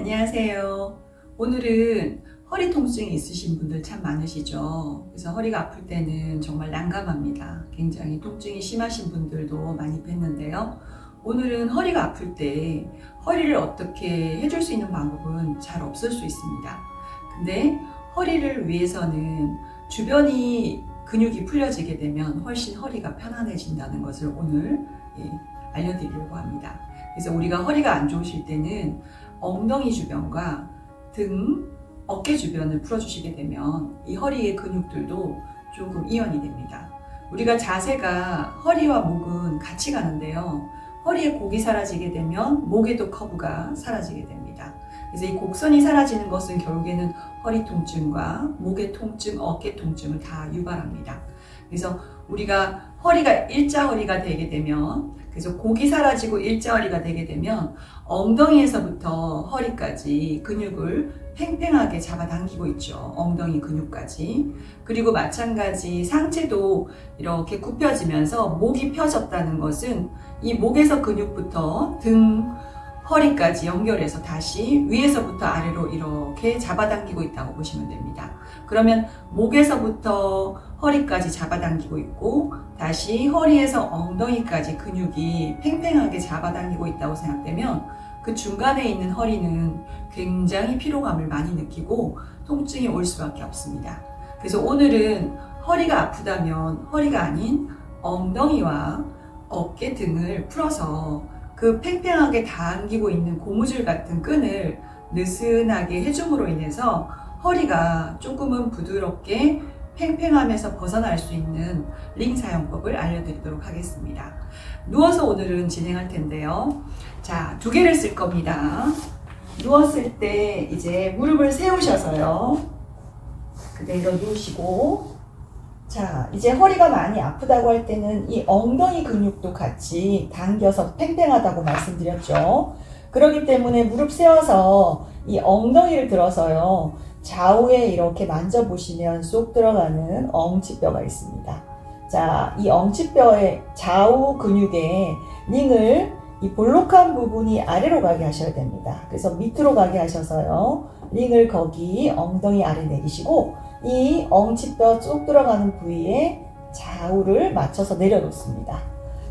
안녕하세요. 오늘은 허리 통증이 있으신 분들 참 많으시죠. 그래서 허리가 아플 때는 정말 난감합니다. 굉장히 통증이 심하신 분들도 많이 뵀는데요. 오늘은 허리가 아플 때 허리를 어떻게 해줄 수 있는 방법은 잘 없을 수 있습니다. 근데 허리를 위해서는 주변이 근육이 풀려지게 되면 훨씬 허리가 편안해진다는 것을 오늘 예, 알려드리려고 합니다. 그래서 우리가 허리가 안 좋으실 때는 엉덩이 주변과 등, 어깨 주변을 풀어주시게 되면 이 허리의 근육들도 조금 이완이 됩니다. 우리가 자세가 허리와 목은 같이 가는데요. 허리에 곡이 사라지게 되면 목에도 커브가 사라지게 됩니다. 그래서 이 곡선이 사라지는 것은 결국에는 허리 통증과 목의 통증, 어깨 통증을 다 유발합니다. 그래서 우리가 허리가 일자 허리가 되게 되면 그래서 곡이 사라지고 일자허리가 되게 되면 엉덩이에서부터 허리까지 근육을 팽팽하게 잡아당기고 있죠. 엉덩이 근육까지. 그리고 마찬가지 상체도 이렇게 굽혀지면서 목이 펴졌다는 것은 이 목에서 근육부터 등, 허리까지 연결해서 다시 위에서부터 아래로 이렇게 잡아당기고 있다고 보시면 됩니다. 그러면 목에서부터 허리까지 잡아당기고 있고 다시 허리에서 엉덩이까지 근육이 팽팽하게 잡아당기고 있다고 생각되면 그 중간에 있는 허리는 굉장히 피로감을 많이 느끼고 통증이 올 수밖에 없습니다. 그래서 오늘은 허리가 아프다면 허리가 아닌 엉덩이와 어깨 등을 풀어서 그 팽팽하게 당기고 있는 고무줄 같은 끈을 느슨하게 해줌으로 인해서 허리가 조금은 부드럽게 팽팽함에서 벗어날 수 있는 링 사용법을 알려드리도록 하겠습니다. 누워서 오늘은 진행할 텐데요. 자, 두 개를 쓸 겁니다. 누웠을 때 이제 무릎을 세우셔서요. 그대로 누우시고 자, 이제 허리가 많이 아프다고 할 때는 이 엉덩이 근육도 같이 당겨서 팽팽하다고 말씀드렸죠. 그렇기 때문에 무릎 세워서 이 엉덩이를 들어서요. 좌우에 이렇게 만져보시면 쏙 들어가는 엉치뼈가 있습니다. 자, 이 엉치뼈의 좌우 근육에 링을 이 볼록한 부분이 아래로 가게 하셔야 됩니다. 그래서 밑으로 가게 하셔서요. 링을 거기 엉덩이 아래 내리시고 이 엉치뼈 쭉 들어가는 부위에 좌우를 맞춰서 내려놓습니다.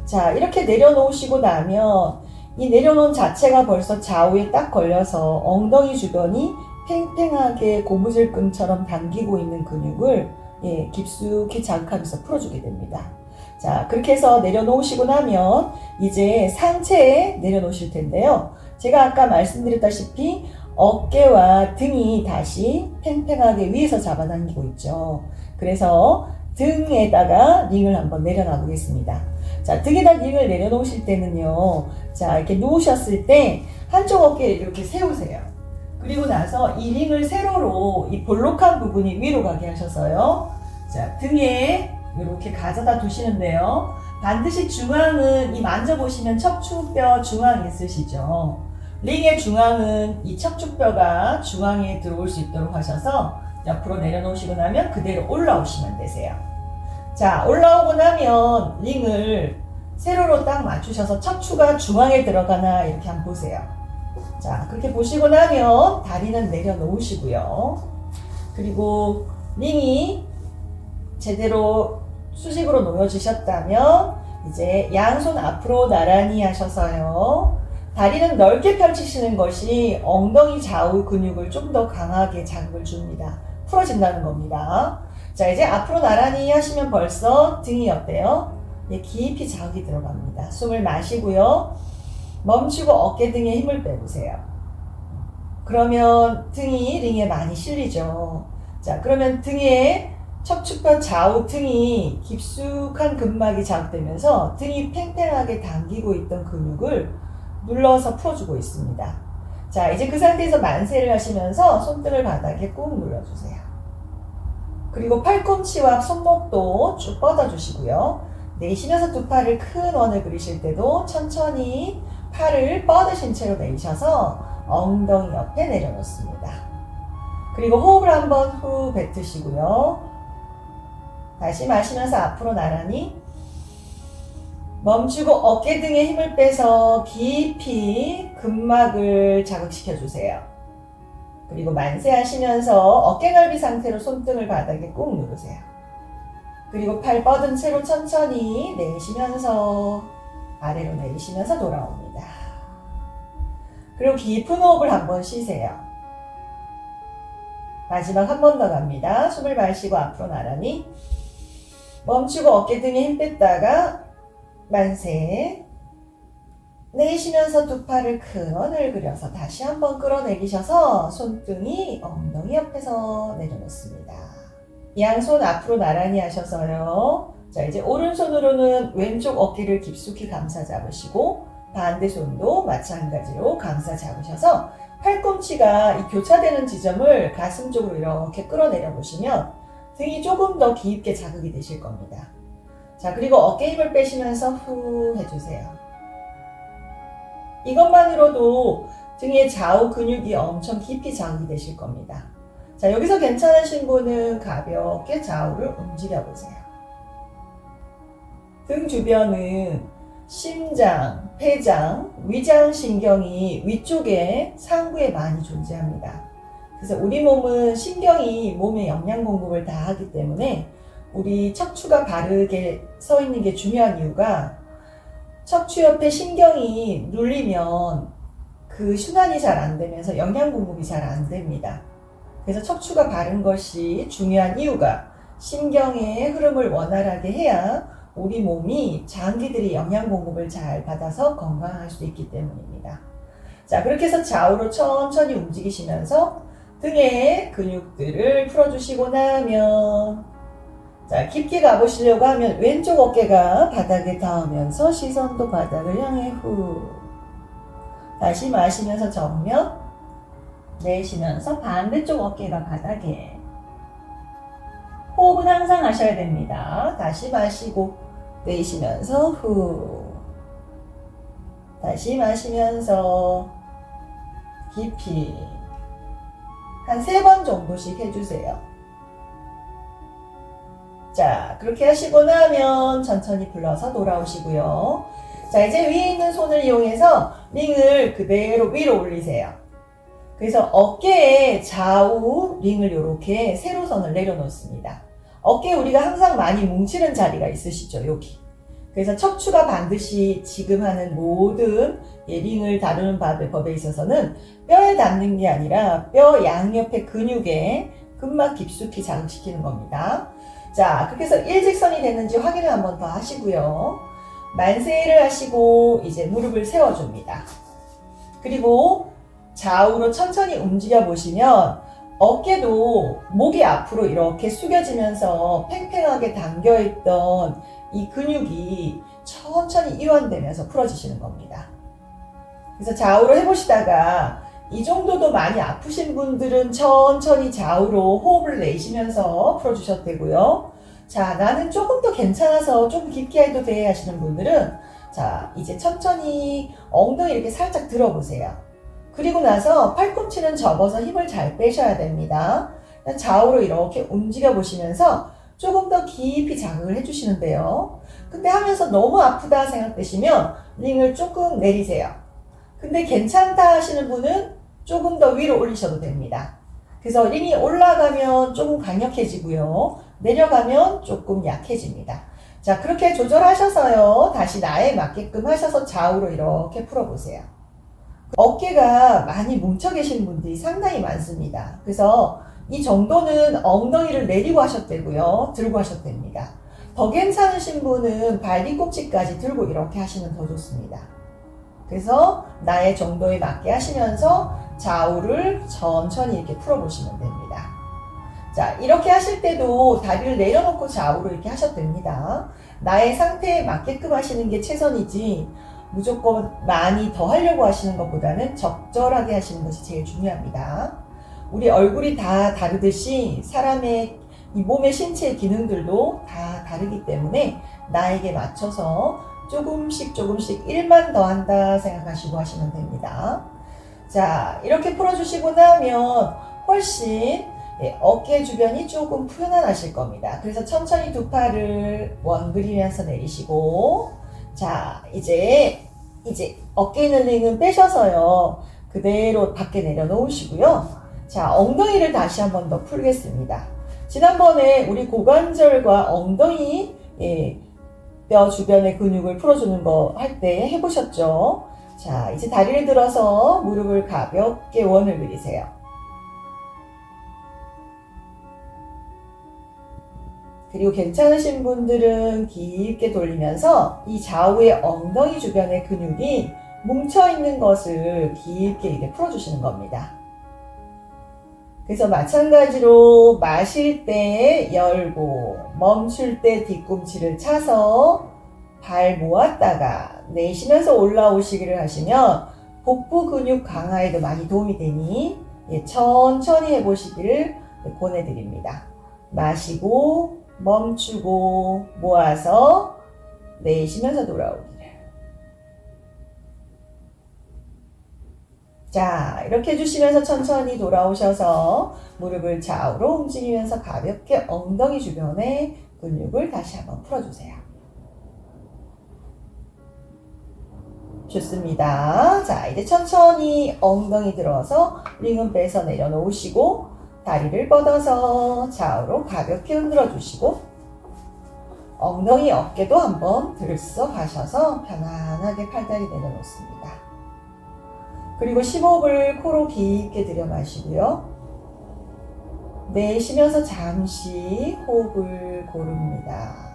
자, 이렇게 내려놓으시고 나면 이 내려놓은 자체가 벌써 좌우에 딱 걸려서 엉덩이 주변이 팽팽하게 고무줄끈처럼 당기고 있는 근육을 예, 깊숙이 자극하면서 풀어주게 됩니다. 자, 그렇게 해서 내려놓으시고 나면 이제 상체에 내려놓으실 텐데요. 제가 아까 말씀드렸다시피 어깨와 등이 다시 팽팽하게 위에서 잡아당기고 있죠. 그래서 등에다가 링을 한번 내려놔 보겠습니다. 자, 등에다 링을 내려놓으실 때는요. 자, 이렇게 누우셨을 때 한쪽 어깨를 이렇게 세우세요. 그리고 나서 이 링을 세로로 이 볼록한 부분이 위로 가게 하셔서요. 자, 등에 이렇게 가져다 두시는데요. 반드시 중앙은 이 만져보시면 척추뼈 중앙이 있으시죠. 링의 중앙은 이 척추뼈가 중앙에 들어올 수 있도록 하셔서 옆으로 내려놓으시고 나면 그대로 올라오시면 되세요. 자, 올라오고 나면 링을 세로로 딱 맞추셔서 척추가 중앙에 들어가나 이렇게 한번 보세요. 자, 그렇게 보시고 나면 다리는 내려놓으시고요. 그리고 링이 제대로 수직으로 놓여주셨다면 이제 양손 앞으로 나란히 하셔서요. 다리는 넓게 펼치시는 것이 엉덩이 좌우 근육을 좀 더 강하게 자극을 줍니다. 풀어진다는 겁니다. 자, 이제 앞으로 나란히 하시면 벌써 등이 어때요? 예, 깊이 자극이 들어갑니다. 숨을 마시고요. 멈추고 어깨 등에 힘을 빼보세요. 그러면 등이 링에 많이 실리죠. 자, 그러면 등에 척추뼈 좌우 등이 깊숙한 근막이 자극되면서 등이 팽팽하게 당기고 있던 근육을 눌러서 풀어주고 있습니다. 자, 이제 그 상태에서 만세를 하시면서 손등을 바닥에 꾹 눌러주세요. 그리고 팔꿈치와 손목도 쭉 뻗어주시고요. 내쉬면서 두 팔을 큰 원을 그리실 때도 천천히 팔을 뻗으신 채로 내쉬셔서 엉덩이 옆에 내려놓습니다. 그리고 호흡을 한번 후 뱉으시고요. 다시 마시면서 앞으로 나란히 멈추고 어깨 등에 힘을 빼서 깊이 근막을 자극시켜 주세요. 그리고 만세 하시면서 어깨 넓이 상태로 손등을 바닥에 꾹 누르세요. 그리고 팔 뻗은 채로 천천히 내쉬면서 아래로 내리시면서 돌아옵니다. 그리고 깊은 호흡을 한번 쉬세요. 마지막 한 번 더 갑니다. 숨을 마시고 앞으로 나란히 멈추고 어깨 등에 힘 뺐다가 만세 내쉬면서 두 팔을 큰 원을 그려서 다시 한번 끌어내리셔서 손등이 엉덩이 옆에서 내려놓습니다. 양손 앞으로 나란히 하셔서요. 자, 이제 오른손으로는 왼쪽 어깨를 깊숙이 감싸 잡으시고 반대 손도 마찬가지로 감싸 잡으셔서 팔꿈치가 이 교차되는 지점을 가슴 쪽으로 이렇게 끌어내려 보시면 등이 조금 더 깊게 자극이 되실 겁니다. 자, 그리고 어깨 힘을 빼시면서 후 해주세요. 이것만으로도 등의 좌우 근육이 엄청 깊이 자극이 되실 겁니다. 자, 여기서 괜찮으신 분은 가볍게 좌우를 움직여 보세요. 등 주변은 심장, 폐장, 위장 신경이 위쪽에 상부에 많이 존재합니다. 그래서 우리 몸은 신경이 몸에 영양 공급을 다 하기 때문에 우리 척추가 바르게 서 있는 게 중요한 이유가 척추 옆에 신경이 눌리면 그 순환이 잘 안 되면서 영양 공급이 잘 안 됩니다. 그래서 척추가 바른 것이 중요한 이유가 신경의 흐름을 원활하게 해야 우리 몸이 장기들이 영양 공급을 잘 받아서 건강할 수 있기 때문입니다. 자, 그렇게 해서 좌우로 천천히 움직이시면서 등의 근육들을 풀어주시고 나면 자, 깊게 가보시려고 하면 왼쪽 어깨가 바닥에 닿으면서 시선도 바닥을 향해 후. 다시 마시면서 정면. 내쉬면서 반대쪽 어깨가 바닥에. 호흡은 항상 하셔야 됩니다. 다시 마시고, 내쉬면서 후. 다시 마시면서 깊이. 한 세 번 정도씩 해주세요. 자, 그렇게 하시고 나면 천천히 불러서 돌아오시고요. 자, 이제 위에 있는 손을 이용해서 링을 그대로 위로 올리세요. 그래서 어깨에 좌우 링을 이렇게 세로선을 내려놓습니다. 어깨에 우리가 항상 많이 뭉치는 자리가 있으시죠, 여기. 그래서 척추가 반드시 지금 하는 모든 예, 링을 다루는 법에 있어서는 뼈에 닿는 게 아니라 뼈 양옆의 근육에 근막 깊숙이 자극시키는 겁니다. 자, 그렇게 해서 일직선이 됐는지 확인을 한 번 더 하시고요. 만세를 하시고 이제 무릎을 세워줍니다. 그리고 좌우로 천천히 움직여 보시면 어깨도 목이 앞으로 이렇게 숙여지면서 팽팽하게 당겨 있던 이 근육이 천천히 이완되면서 풀어지시는 겁니다. 그래서 좌우로 해보시다가 이 정도도 많이 아프신 분들은 천천히 좌우로 호흡을 내쉬면서 풀어주셔도 되고요. 자, 나는 조금 더 괜찮아서 조금 깊게 해도 돼 하시는 분들은 자, 이제 천천히 엉덩이 이렇게 살짝 들어보세요. 그리고 나서 팔꿈치는 접어서 힘을 잘 빼셔야 됩니다. 좌우로 이렇게 움직여 보시면서 조금 더 깊이 자극을 해주시는데요. 근데 하면서 너무 아프다 생각되시면 링을 조금 내리세요. 근데 괜찮다 하시는 분은 조금 더 위로 올리셔도 됩니다. 그래서 링이 올라가면 조금 강력해지고요. 내려가면 조금 약해집니다. 자, 그렇게 조절하셔서요. 다시 나에 맞게끔 하셔서 좌우로 이렇게 풀어보세요. 어깨가 많이 뭉쳐 계신 분들이 상당히 많습니다. 그래서 이 정도는 엉덩이를 내리고 하셔도 되고요. 들고 하셔도 됩니다. 더 괜찮으신 분은 발 뒤꿈치까지 들고 이렇게 하시면 더 좋습니다. 그래서 나의 정도에 맞게 하시면서 좌우를 천천히 이렇게 풀어보시면 됩니다. 자, 이렇게 하실 때도 다리를 내려놓고 좌우로 이렇게 하셔도 됩니다. 나의 상태에 맞게끔 하시는 게 최선이지 무조건 많이 더 하려고 하시는 것보다는 적절하게 하시는 것이 제일 중요합니다. 우리 얼굴이 다 다르듯이 사람의 이 몸의 신체의 기능들도 다 다르기 때문에 나에게 맞춰서 조금씩 조금씩 1만 더 한다 생각하시고 하시면 됩니다. 자, 이렇게 풀어주시고 나면 훨씬 예, 어깨 주변이 조금 푸근하실 겁니다. 그래서 천천히 두 팔을 원 그리면서 내리시고 자, 이제 이제 어깨 있는 링은 빼셔서요. 그대로 밖에 내려놓으시고요. 자, 엉덩이를 다시 한 번 더 풀겠습니다. 지난번에 우리 고관절과 엉덩이 예, 뼈 주변의 근육을 풀어주는 거 할 때 해보셨죠? 자, 이제 다리를 들어서 무릎을 가볍게 원을 그리세요. 그리고 괜찮으신 분들은 깊게 돌리면서 이 좌우의 엉덩이 주변의 근육이 뭉쳐있는 것을 깊게 이렇게 풀어주시는 겁니다. 그래서 마찬가지로 마실 때 열고 멈출 때 뒤꿈치를 차서 발 모았다가 내쉬면서 올라오시기를 하시면 복부 근육 강화에도 많이 도움이 되니 예, 천천히 해보시기를 권해드립니다. 마시고 멈추고 모아서 내쉬면서 돌아오기를. 자, 이렇게 해주시면서 천천히 돌아오셔서 무릎을 좌우로 움직이면서 가볍게 엉덩이 주변에 근육을 다시 한번 풀어주세요. 좋습니다. 자, 이제 천천히 엉덩이 들어서 링은 빼서 내려놓으시고 다리를 뻗어서 좌우로 가볍게 흔들어 주시고 엉덩이 어깨도 한번 들썩 하셔서 편안하게 팔다리 내려놓습니다. 그리고 심호흡을 코로 깊게 들여 마시고요. 내쉬면서 잠시 호흡을 고릅니다.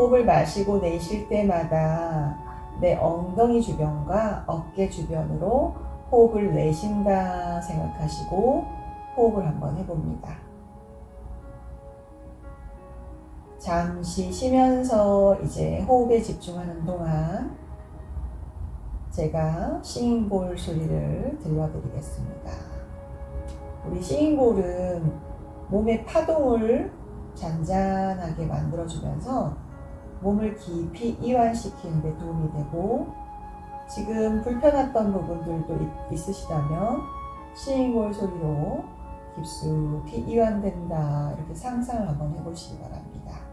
호흡을 마시고 내쉴 때마다 내 엉덩이 주변과 어깨 주변으로 호흡을 내쉰다 생각하시고 호흡을 한번 해봅니다. 잠시 쉬면서 이제 호흡에 집중하는 동안 제가 싱잉볼 소리를 들려드리겠습니다. 우리 싱잉볼은 몸의 파동을 잔잔하게 만들어주면서 몸을 깊이 이완시키는 데 도움이 되고 지금 불편했던 부분들도 있- 있으시다면 싱잉볼 소리로 깊숙이 이완된다 이렇게 상상을 한번 해보시기 바랍니다.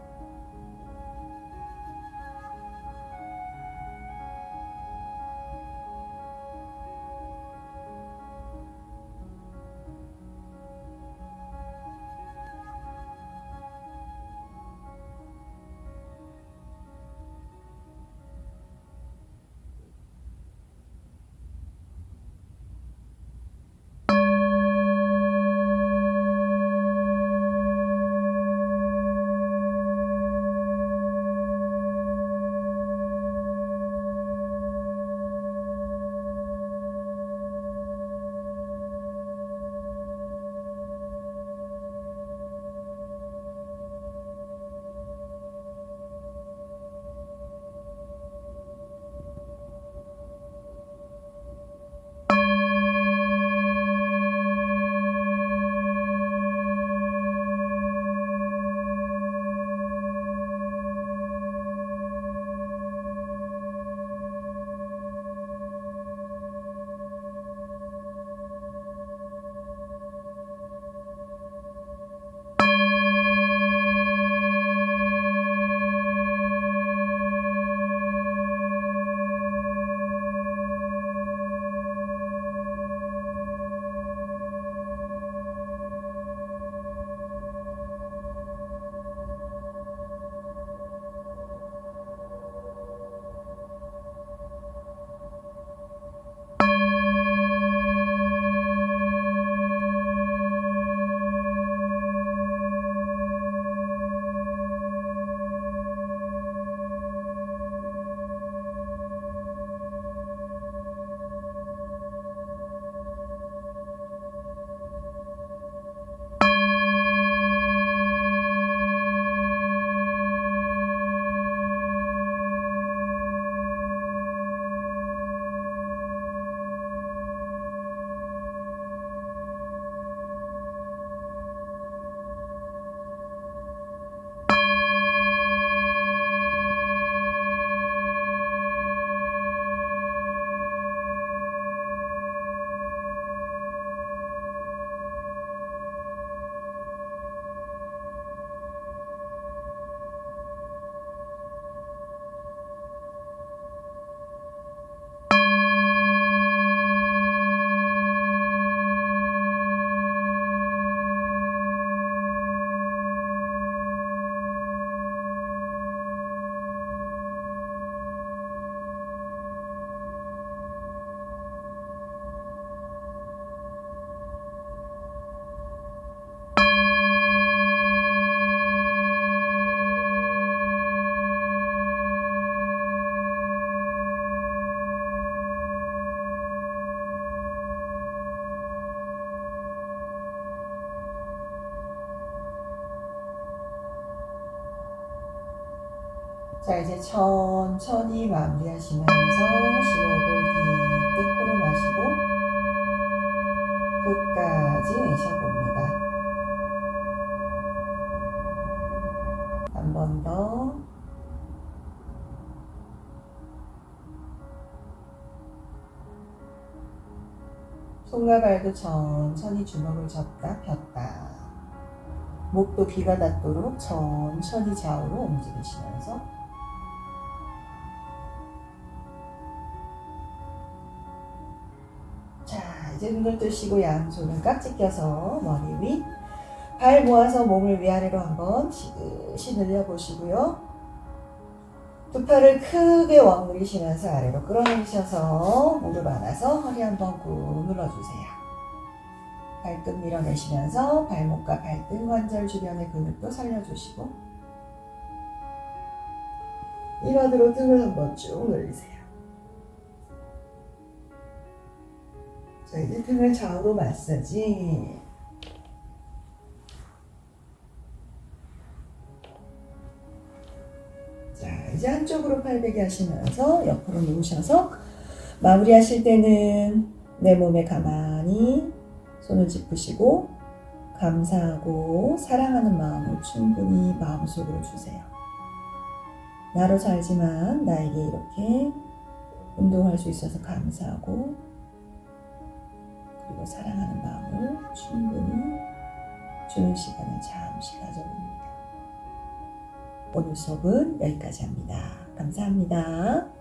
자, 이제 천천히 마무리하시면서 심호흡을 깊게 코로 마시고 끝까지 내쉬어봅니다. 한 번 더. 손과 발도 천천히 주먹을 접다 폈다. 목도 귀가 닿도록 천천히 좌우로 움직이시면서 이제 눈을 뜨시고 양손을 깍지 껴서 머리 위, 발 모아서 몸을 위아래로 한번 지그시 늘려보시고요. 두 팔을 크게 왕물리시면서 아래로 끌어내리셔서 무릎 안아서 허리 한번 꾹 눌러주세요. 발끝 밀어내시면서 발목과 발등 관절 주변의 근육도 살려주시고 일어들어 등을 한번 쭉 늘리세요. 자, 이제 등을 좌우로 마사지. 자, 이제 한쪽으로 팔베개 하시면서 옆으로 누우셔서 마무리 하실 때는 내 몸에 가만히 손을 짚으시고 감사하고 사랑하는 마음을 충분히 마음속으로 주세요. 나로 살지만 나에게 이렇게 운동할 수 있어서 감사하고 그리고 사랑하는 마음을 충분히 주는 시간을 잠시 가져봅니다. 오늘 수업은 여기까지 합니다. 감사합니다.